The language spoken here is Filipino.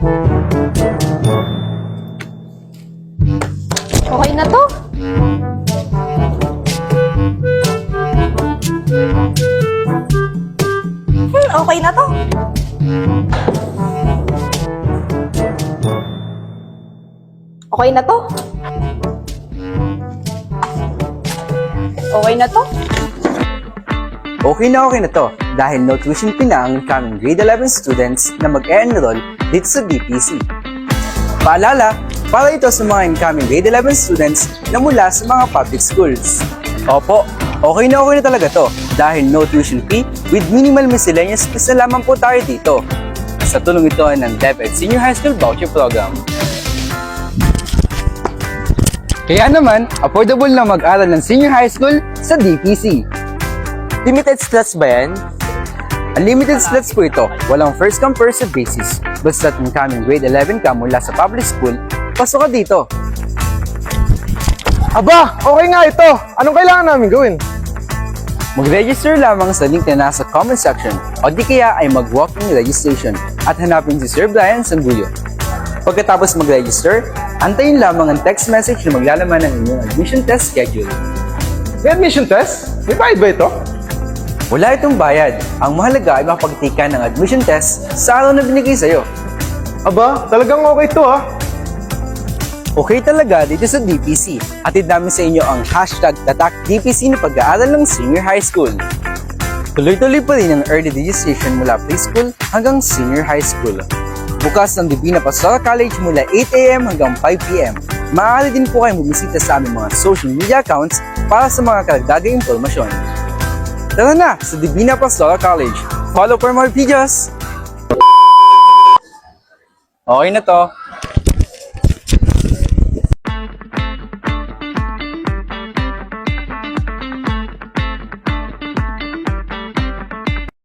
Okay na to. Hmm, okay na to. Okay na to. Okay na to. Okay na okay na to dahil no tuition fee na ang grade 11 students na mag-enroll dito sa DPC. Paalala, para ito sa mga incoming grade 11 students na mula sa mga public schools. Opo, okay na okay na talaga to dahil no tuition fee with minimal miscellaneous fees na lamang po tayo dito. Sa tulong ito ng DepEd Senior High School Voucher Program. Kaya naman, affordable na mag-aral ng senior high school sa DPC. Limited slots ba yan? Unlimited slots po ito. Walang first come first served basis. Basta't incoming grade 11 ka mula sa public school, pasok ka dito. Aba, okay nga ito. Anong kailangan namin gawin? Mag-register lamang sa link na nasa comment section o di kaya ay mag-walk-in registration at hanapin si Sir Brian Sanguyo. Pagkatapos mag-register, antayin lamang ang text message na maglalaman ng inyong admission test schedule. May admission test? May bayad ba ito? Wala itong bayad. Ang mahalaga ay makapagtika ng admission test sa araw na binigay sa'yo. Aba, talagang okay ito ah. Okay talaga dito sa DPC. Atid namin sa inyo ang hashtag tatak DPC na pag-aaral ng senior high school. Tuloy-tuloy pa rin ang early registration mula preschool hanggang senior high school. Bukas ng Divina Pastoral College mula 8am hanggang 5pm. Maaari din po kayo bumisita sa aming mga social media accounts para sa mga karagdagang impormasyon. Tara na sa Divina Pastoral College. Follow for more videos! Okay na to.